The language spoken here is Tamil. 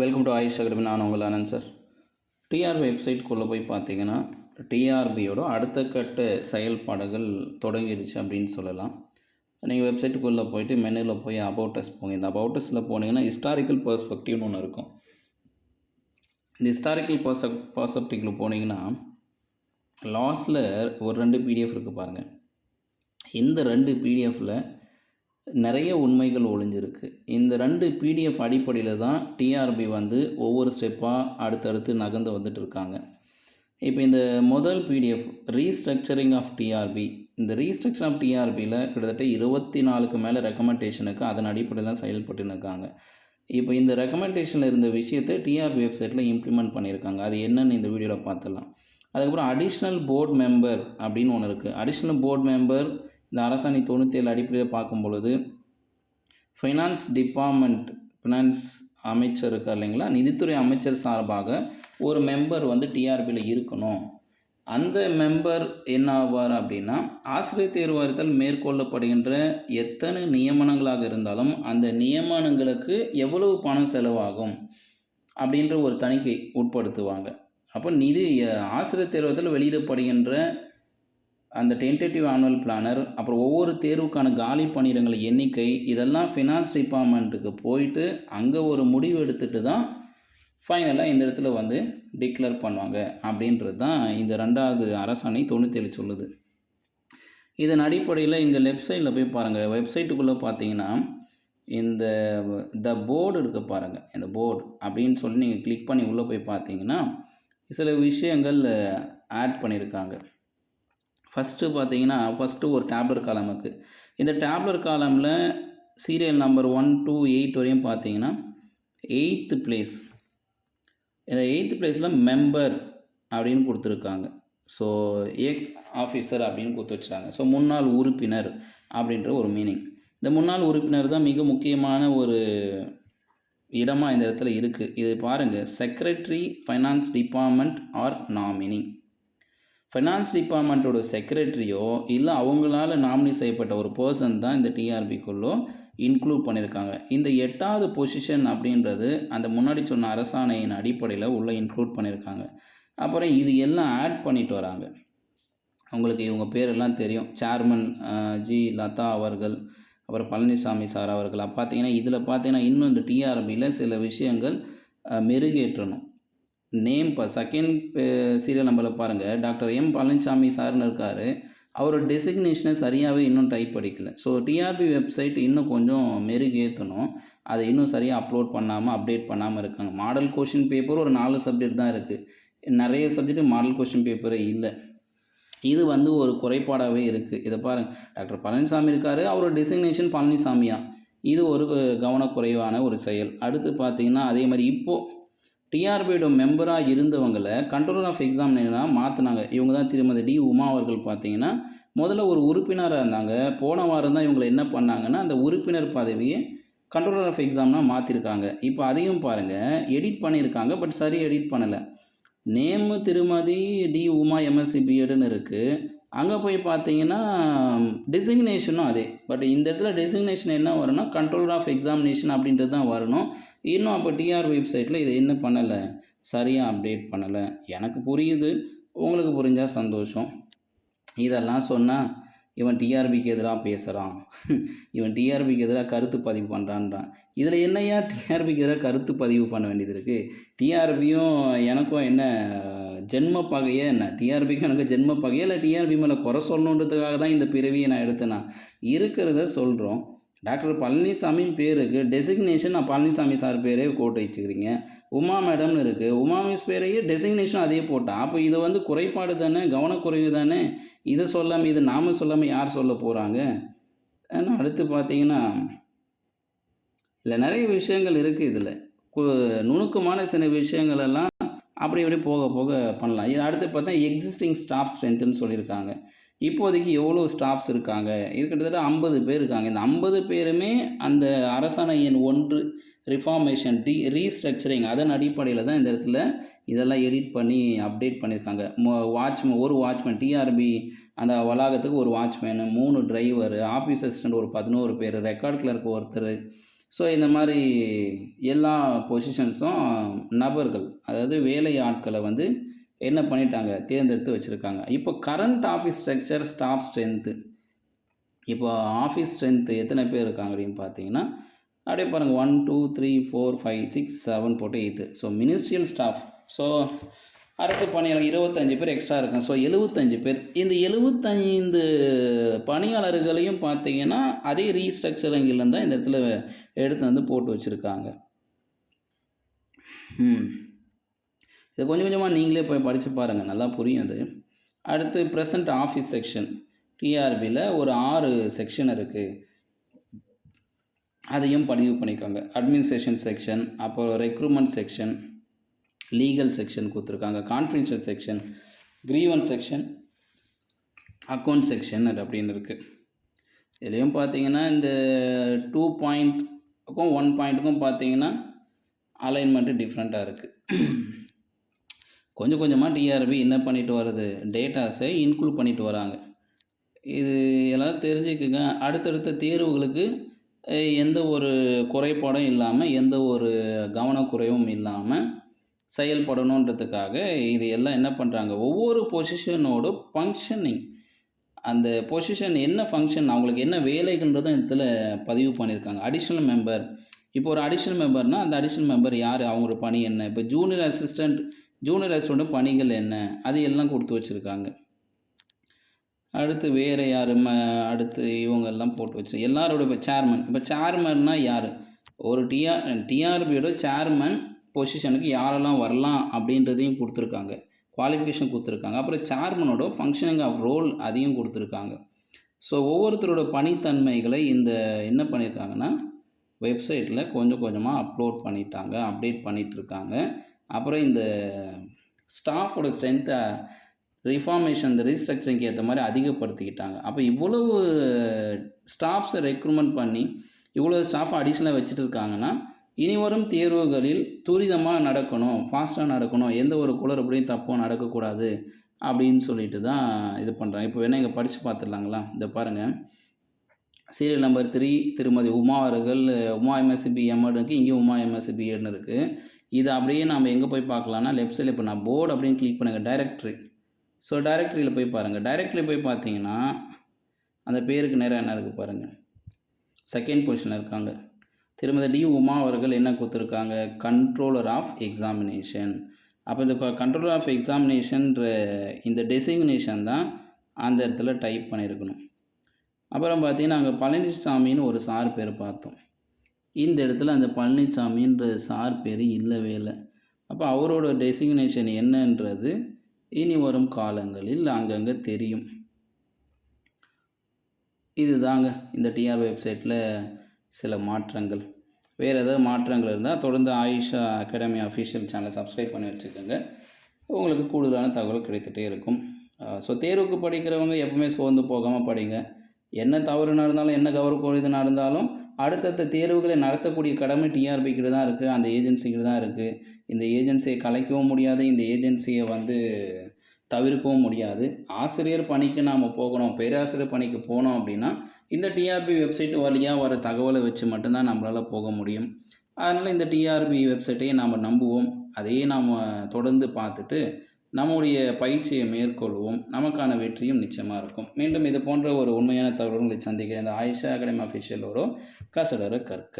வெல்கம் டு ஆயுஷ் அகடமி நான் உங்கள் அனந்த் சார். டிஆர் வெப்சைட்குள்ளே போய் பார்த்தீங்கன்னா டிஆர்பியோட அடுத்த கட்ட செயல்பாடுகள் தொடங்கிடுச்சு அப்படின்னு சொல்லலாம். நீங்கள் வெப்சைட்டுக்குள்ளே போயிட்டு மெனுவில் போய் அபவுட்டஸ் போங்க. இந்த அபவுட்டஸில் போனீங்கன்னா ஹிஸ்டாரிக்கல் பர்ஸ்பெக்டிவ்னு ஒன்று இருக்கும். இந்த ஹிஸ்டாரிக்கல் பர்சப் பர்செப்டிக்கில் போனீங்கன்னா லாஸ்ட்டில் ஒரு ரெண்டு பிடிஎஃப் இருக்குது பாருங்கள் இந்த ரெண்டு பிடிஎஃப்பில் நிறைய உண்மைகள் ஒளிஞ்சிருக்கு. இந்த ரெண்டு பிடிஎஃப் அடிப்படையில் தான் டிஆர்பி வந்து ஒவ்வொரு ஸ்டெப்பாக அடுத்தடுத்து நகர்ந்து வந்துட்டு இருக்காங்க இப்போ இந்த முதல் பிடிஎஃப் ரீஸ்ட்ரக்சரிங் ஆஃப் டிஆர்பி இந்த ரீஸ்ட்ரக்சர் ஆஃப் டிஆர்பியில் கிட்டத்தட்ட இருபத்தி நாலுக்கு மேலே ரெக்கமெண்டேஷனுக்கு அதன் அடிப்படையில் தான் செயல்பட்டுன்னு இருக்காங்க இப்போ இந்த ரெக்கமெண்டேஷனில் இருந்த விஷயத்தை டிஆர்பி வெப்சைட்டில் இம்ப்ளிமெண்ட் பண்ணியிருக்காங்க அது என்னன்னு இந்த வீடியோவில் பார்த்துடலாம். அதுக்கப்புறம் அடிஷ்னல் போர்ட் மெம்பர் அப்படின்னு ஒன்று இருக்குது அடிஷ்னல் போர்ட் மெம்பர் இந்த அரசாணை தொண்ணூற்றி ஏழு அடிப்படையில் பார்க்கும் பொழுது ஃபைனான்ஸ் டிபார்ட்மெண்ட் ஃபினான்ஸ் அமைச்சர் இருக்கார் இல்லைங்களா? நிதித்துறை அமைச்சர் சார்பாக ஒரு மெம்பர் வந்து டிஆர்பியில் இருக்கணும். அந்த மெம்பர் என்ன ஆவார் அப்படின்னா ஆசிரியர் தேர்வு வாரியத்தால் மேற்கொள்ளப்படுகின்ற எத்தனை நியமனங்களாக இருந்தாலும் அந்த நியமனங்களுக்கு எவ்வளவு பணம் செலவாகும் அப்படின்ற ஒரு தணிக்கை உட்படுத்துவாங்க. அப்போ நிதி ஆசிரியர் தேர்வத்தில் வெளியிடப்படுகின்ற அந்த டென்டேட்டிவ் ஆனுவல் பிளானர் அப்புறம் ஒவ்வொரு தேர்வுக்கான காலி பணியிடங்கள் எண்ணிக்கை இதெல்லாம் ஃபினான்ஸ் டிபார்ட்மெண்ட்டுக்கு போயிட்டு அங்கே ஒரு முடிவு எடுத்துகிட்டு தான் ஃபைனலாக இந்த இடத்துல வந்து டிக்ளேர் பண்ணுவாங்க. அப்படின்றது தான் இந்த ரெண்டாவது அரசாணை தொண்ணூற்றேழு சொல்லுது. இதன் அடிப்படையில் இங்கே லெஃப்ட் சைடில் போய் பாருங்கள் வெப்சைட்டுக்குள்ளே பார்த்தீங்கன்னா இந்த த போர்டு இருக்க பாருங்கள் இந்த போர்டு அப்படின்னு சொல்லி நீங்கள் கிளிக் பண்ணி உள்ளே போய் பார்த்தீங்கன்னா சில விஷயங்கள் ஆட் பண்ணியிருக்காங்க. ஃபஸ்ட்டு பார்த்தீங்கன்னா ஃபஸ்ட்டு ஒரு டேப்லர் காலம் இருக்குது இந்த டேப்லர் காலமில் serial number one two eight வரையும் பார்த்தீங்கன்னா எயித்து பிளேஸ். இந்த எயித்து பிளேஸில் மெம்பர் அப்படின்னு கொடுத்துருக்காங்க. ஸோ எக்ஸ் ஆஃபீஸர் அப்படின்னு கொடுத்து வச்சாங்க ஸோ முன்னாள் உறுப்பினர் அப்படின்ற ஒரு மீனிங். இந்த முன்னாள் உறுப்பினர் தான் மிக முக்கியமான ஒரு இடமாக இந்த இடத்துல இருக்குது இது பாருங்கள் secretary finance department or nominee. Finance டிபார்ட்மெண்ட்டோட செக்ரட்டரியோ இல்லை அவங்களால நாமினி செய்யப்பட்ட ஒரு பர்சன் தான் இந்த டிஆர்பிக்குள்ளோ இன்க்ளூட் பண்ணியிருக்காங்க இந்த எட்டாவது பொசிஷன் அப்படின்றது அந்த முன்னாடி சொன்ன அரசாணையின் அடிப்படையில் உள்ளே இன்க்ளூட் பண்ணியிருக்காங்க அப்புறம் இது எல்லாம் ஆட் பண்ணிட்டு வராங்க. அவங்களுக்கு இவங்க பேரெல்லாம் தெரியும். சேர்மன் ஜி லதா அவர்கள் அப்புறம் பழனிசாமி சார் அவர்கள். பார்த்தீங்கன்னா இதில் பார்த்தீங்கன்னா இன்னும் இந்த டிஆர்பியில் சில விஷயங்கள் மெருகேற்றணும். நேம் இப்போ செகண்ட் சீரியல் நம்பரில் பாருங்கள் டாக்டர் எம் பழனிசாமி சார்னு இருக்கார். அவர் டெசிக்னேஷனை சரியாகவே இன்னும் டைப் படிக்கல ஸோ டிஆர்பி வெப்சைட் இன்னும் கொஞ்சம் மெருகேற்றணும் அதை இன்னும் சரியாக அப்லோட் பண்ணாமல் அப்டேட் பண்ணாமல் இருக்காங்க. மாடல் கொஷின் பேப்பர் ஒரு நாலு சப்ஜெக்ட் தான் இருக்குது நிறைய சப்ஜெக்ட் மாடல் கொஷின் பேப்பரே இல்லை. இது வந்து ஒரு குறைபாடாகவே இருக்குது இதை பாருங்கள் டாக்டர் பழனிசாமி இருக்கார். அவரோட டெசிக்னேஷன் பழனிசாமியா இது ஒரு கவனக்குறைவான ஒரு செயல். அடுத்து பார்த்திங்கன்னா அதே மாதிரி இப்போது டிஆர்பியோட மெம்பராக இருந்தவங்களை கண்ட்ரோலர் ஆஃப் எக்ஸாமினராக மாற்றினாங்க இவங்க தான் திருமதி டி உமா அவர்கள் பார்த்தீங்கன்னா முதல்ல ஒரு உறுப்பினராக இருந்தாங்க. போன வாரம் தான் இவங்களை என்ன பண்ணாங்கன்னா அந்த உறுப்பினர் பதவியை கண்ட்ரோலர் ஆஃப் எக்ஸாம்னால் மாற்றிருக்காங்க இப்போ அதையும் பாருங்கள் எடிட் பண்ணியிருக்காங்க பட் சரி எடிட் பண்ணலை. நேமு திருமதி டி உமா எம்எஸ்சி பிஎடுன்னு இருக்குது அங்கே போய் பார்த்தீங்கன்னா டெசிக்னேஷனும் அதே. பட் இந்த இடத்துல டெசிக்னேஷன் என்ன வரும்னா கண்ட்ரோல் ஆஃப் எக்ஸாமினேஷன் அப்படின்றது தான் வரணும். இன்னும் அப்போ டிஆர் வெப்சைட்டில் இதை என்ன பண்ணலை? சரியாக அப்டேட் பண்ணலை. எனக்கு புரியுது. உங்களுக்கு புரிஞ்சால் சந்தோஷம். இதெல்லாம் சொன்னால் இவன் டிஆர்பிக்கு எதிராக பேசுகிறான் இவன் டிஆர்பிக்கு எதிராக கருத்து பதிவு பண்ணுறான்றான் இதில் என்னையா டிஆர்பிக்கு எதிராக கருத்து பதிவு பண்ண வேண்டியது இருக்குது டிஆர்பியும் எனக்கும் என்ன ஜென்ம பகையே என்ன டிஆர்பிக்கும் எனக்கு ஜென்ம பகையை இல்லை டிஆர்பி மேலே குறை சொல்லணுன்றதுக்காக தான் இந்த பிறவியை நான் எடுத்தேன்னா இருக்கிறத சொல்கிறோம் டாக்டர் பழனிசாமியின் பேருக்கு டெசிக்னேஷன் நான் பழனிசாமி சார் பேரே கோட்டு வச்சுக்கிறீங்க உமா மேடம்னு இருக்குது உமா மிஸ் பேரையே டெசிக்னேஷன் அதே போட்டால் அப்போ இது வந்து குறைபாடு தானே? கவனக்குறைவு தானே? இதை சொல்லாமல் இது நாம சொல்லாமல் யார் சொல்ல போகிறாங்க ஏன்னா அடுத்து பார்த்தீங்கன்னா இல்லை நிறைய விஷயங்கள் இருக்குது இதில். நுணுக்கமான சில விஷயங்கள் எல்லாம் அப்படி இப்படி போக போக பண்ணலாம். இது அடுத்து பார்த்தா எக்ஸிஸ்டிங் ஸ்டாஃப் ஸ்ட்ரென்த்துன்னு சொல்லியிருக்காங்க. இப்போதைக்கு எவ்வளோ ஸ்டாஃப்ஸ் இருக்காங்க? இது கிட்டத்தட்ட ஐம்பது பேர் இருக்காங்க. இந்த ஐம்பது பேருமே அந்த அரசாணை எண் ஒன்று ரிஃபார்மேஷன் டி ரீஸ்ட்ரக்சரிங் அதன் அடிப்படையில் தான் இந்த இடத்துல இதெல்லாம் எடிட் பண்ணி அப்டேட் பண்ணியிருக்காங்க. வாட்ச்மேன் ஒரு வாட்ச்மேன் டிஆர்பி அந்த வளாகத்துக்கு ஒரு வாட்ச்மேனு மூணு டிரைவர் ஆஃபீஸ் அசிஸ்டண்ட் ஒரு பதினோரு பேர் ரெக்கார்ட் கிளர்க் ஒருத்தர் ஸோ இந்த மாதிரி எல்லா பொசிஷன்ஸும் நபர்கள் அதாவது வேலை ஆட்களை வந்து என்ன பண்ணிட்டாங்க? தேர்ந்தெடுத்து வச்சுருக்காங்க. இப்போ current office structure staff strength இப்போ ஆஃபீஸ் ஸ்ட்ரென்த்து எத்தனை பேர் இருக்காங்க அப்படின்னு பார்த்தீங்கன்னா அப்படியே பாருங்கள் one two three four five six seven போட்டு eight so ministerial staff so அரசு பணியாளர் இருபத்தஞ்சி பேர் எக்ஸ்ட்ரா இருக்கும் ஸோ எழுபத்தஞ்சு பேர். இந்த எழுபத்தைந்து பணியாளர்களையும் பார்த்தீங்கன்னா அதே ரீஸ்ட்ரக்சரிங்கில் தான் இந்த இடத்துல எடுத்து வந்து போட்டு வச்சுருக்காங்க. இது கொஞ்சம் கொஞ்சமாக நீங்களே போய் படித்து பாருங்கள் நல்லா புரியும் அது. அடுத்து ப்ரெசண்ட் ஆஃபீஸ் செக்ஷன் டிஆர்பியில் ஒரு ஆறு செக்ஷன் இருக்குது அதையும் பதிவு பண்ணிக்கோங்க. அட்மினிஸ்ட்ரேஷன் செக்ஷன் அப்புறம் ரெக்ரூட்மெண்ட் செக்ஷன் லீகல் செக்ஷன் கொடுத்துருக்காங்க. Confidential section grievance section account section அப்படின்னு இருக்குது இதுலேயும் பார்த்தீங்கன்னா இந்த டூ பாயிண்ட்டுக்கும் ஒன் பாயிண்ட்டுக்கும் பார்த்தீங்கன்னா அலைன்மெண்ட்டு டிஃப்ரெண்ட்டாக இருக்குது கொஞ்சம் கொஞ்சமாக டிஆர்பி என்ன பண்ணிட்டு வருது? டேட்டாஸை இன்க்ளூட் பண்ணிட்டு வராங்க. இது எல்லாம் தெரிஞ்சுக்குங்க. அடுத்தடுத்த தேர்வுகளுக்கு எந்த ஒரு குறைபாடும் இல்லாமல் எந்த ஒரு கவனக்குறைவும் இல்லாமல் செயல்படணுன்றதுக்காக இது எல்லாம் என்ன பண்ணுறாங்க ஒவ்வொரு பொசிஷனோட ஃபங்க்ஷனிங் அந்த பொசிஷன் என்ன ஃபங்க்ஷன் அவங்களுக்கு என்ன வேலைகள்ன்றதும் இதில் பதிவு பண்ணியிருக்காங்க அடிஷ்னல் மெம்பர் இப்போ ஒரு அடிஷ்னல் மெம்பர்னால் அந்த அடிஷ்னல் மெம்பர் யார்? அவங்களோட பணி என்ன? இப்போ ஜூனியர் அசிஸ்டண்ட் ஜூனியர் அசிஸ்டண்ட் பணிகள் என்ன? அது எல்லாம் கொடுத்து வச்சுருக்காங்க. அடுத்து வேறு யார்? ம அடுத்து இவங்கெல்லாம் போட்டு வச்சு எல்லாரோட இப்போ சேர்மன் இப்போ சேர்மன்னா யார்? ஒரு டிஆர் டிஆர்பியோட சேர்மன் பொசிஷனுக்கு யாரெல்லாம் வரலாம் அப்படின்றதையும் கொடுத்துருக்காங்க. குவாலிஃபிகேஷன் கொடுத்துருக்காங்க. அப்புறம் சேர்மனோட ஃபங்க்ஷனிங் ஆஃப் ரோல் அதையும் கொடுத்துருக்காங்க. ஸோ ஒவ்வொருத்தரோட பணித்தன்மைகளை இந்த என்ன பண்ணியிருக்காங்கன்னா வெப்சைட்டில் கொஞ்சம் கொஞ்சமாக அப்லோட் பண்ணிட்டாங்க அப்டேட் பண்ணிகிட்ருக்காங்க அப்புறம் இந்த ஸ்டாஃபோட ஸ்ட்ரென்த்தை ரிஃபார்மேஷன் இந்த ரீஸ்ட்ரக்சரிங்க்கு ஏற்ற மாதிரி அதிகப்படுத்திக்கிட்டாங்க. அப்போ இவ்வளவு ஸ்டாஃப்ஸை ரெக்ரூட்மெண்ட் பண்ணி இவ்வளோ ஸ்டாஃப் அடிஷ்னலாக வச்சுட்டு இருக்காங்கன்னா இனி வரும் தேர்வுகளில் துரிதமாக நடக்கணும் ஃபாஸ்ட்டாக நடக்கணும் எந்த ஒரு குளறுபடியும் தப்பும் நடக்கக்கூடாது அப்படின்னு சொல்லிட்டு தான் இது பண்ணுறாங்க இப்போ வேணால் இங்கே படித்து பார்த்துடலாங்களா? இந்த பாருங்கள் சீரியல் நம்பர் த்ரீ திருமதி உமா அவர்கள் உமா எம்எஸ்சி பிஎம்எட் இருக்குது இங்கேயும் உமா எம்எஸ்சி பிஎட்னு இருக்குது இது அப்படியே நம்ம எங்கே போய் பார்க்கலாம்னா லெஃப்ட் சைடில் இப்போ நான் போர்டு அப்படின்னு கிளிக் பண்ணுங்கள் டைரக்ட்ரி ஸோ டைரக்ட்ரியில் போய் பாருங்கள் டைரக்டரியில் போய் பார்த்தீங்கன்னா அந்த பேருக்கு நேரம் என்ன இருக்குது பாருங்கள் செகண்ட் பொசிஷனில் இருக்காங்க. திருமதி டி உமா அவர்கள் என்ன கொடுத்துருக்காங்க? கண்ட்ரோலர் ஆஃப் எக்ஸாமினேஷன் அப்போ இந்த கண்ட்ரோலர் ஆஃப் எக்ஸாமினேஷன்ற இந்த டெசிக்னேஷன் தான் அந்த இடத்துல டைப் பண்ணியிருக்கணும் அப்புறம் பார்த்தீங்கன்னா அங்கே பழனிசாமின்னு ஒரு சார் பேர் பார்த்தோம். இந்த இடத்துல அந்த பழனிசாமின்ற சார் பேர் இல்லவே இல்லை. அப்போ அவரோட டெசிக்னேஷன் என்னன்றது இனி வரும் காலங்களில் அங்கங்கே தெரியும். இதுதாங்க இந்த டிஆர் வெப்சைட்டில் சில மாற்றங்கள். வேறு ஏதாவது மாற்றங்கள் இருந்தால் தொடர்ந்து ஆயுஷா அகாடமி அஃபிஷியல் சேனலை சப்ஸ்கிரைப் பண்ணி வச்சுக்கோங்க. உங்களுக்கு கூடுதலான தகவல் கிடைத்துட்டே இருக்கும். ஸோ தேர்வுக்கு படிக்கிறவங்க எப்பவுமே சோர்ந்து போகாமல் படிங்க. என்ன தவறு நடந்தாலும் என்ன கவர்க்கு இது நடந்தாலும் அடுத்தடுத்த தேர்வுகளை நடத்தக்கூடிய கடமை டிஆர்பிக்கிட்ட தான் இருக்குது அந்த ஏஜென்சிக்கிட்ட தான் இருக்குது இந்த ஏஜென்சியை கலைக்கவும் முடியாது. இந்த ஏஜென்சியை வந்து தவிர்க்கவும் முடியாது. ஆசிரியர் பணிக்கு நாம் போகணும். பேராசிரியர் பணிக்கு போனோம் அப்படின்னா இந்த டிஆர்பி வெப்சைட் வழியாக வர தகவலை வச்சு மட்டும்தான் நம்மளால் போக முடியும். அதனால் இந்த டிஆர்பி வெப்சைட்டையே நாம் நம்புவோம். அதையே நாம் தொடர்ந்து பார்த்துட்டு நம்முடைய பயிற்சியை மேற்கொள்வோம். நமக்கான வெற்றியும் நிச்சயமாக இருக்கும். மீண்டும் இது போன்ற ஒரு உண்மையான தகவல்களை சந்திக்கிறேன் இந்த ஆயிஷா அகாடமி அஃபிஷியலோட கசடர கற்க.